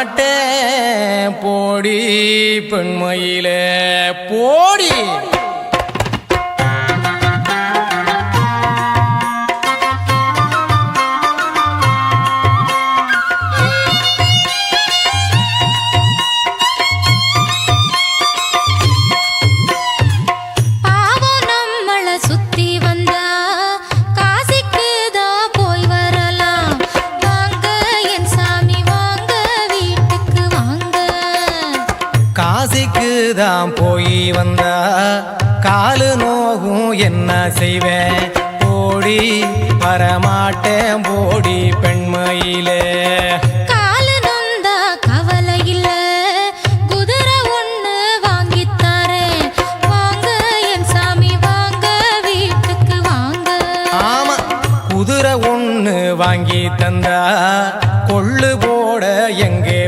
வரமாட்டேன் போடி பெண்மையிலே போடி. காசிக்கு தான் போய் வந்தா காலு நோகும் என்ன செய்வேன்? போடி வரமாட்டேன் போடி பெண்மையிலே. வாங்க என் சாமி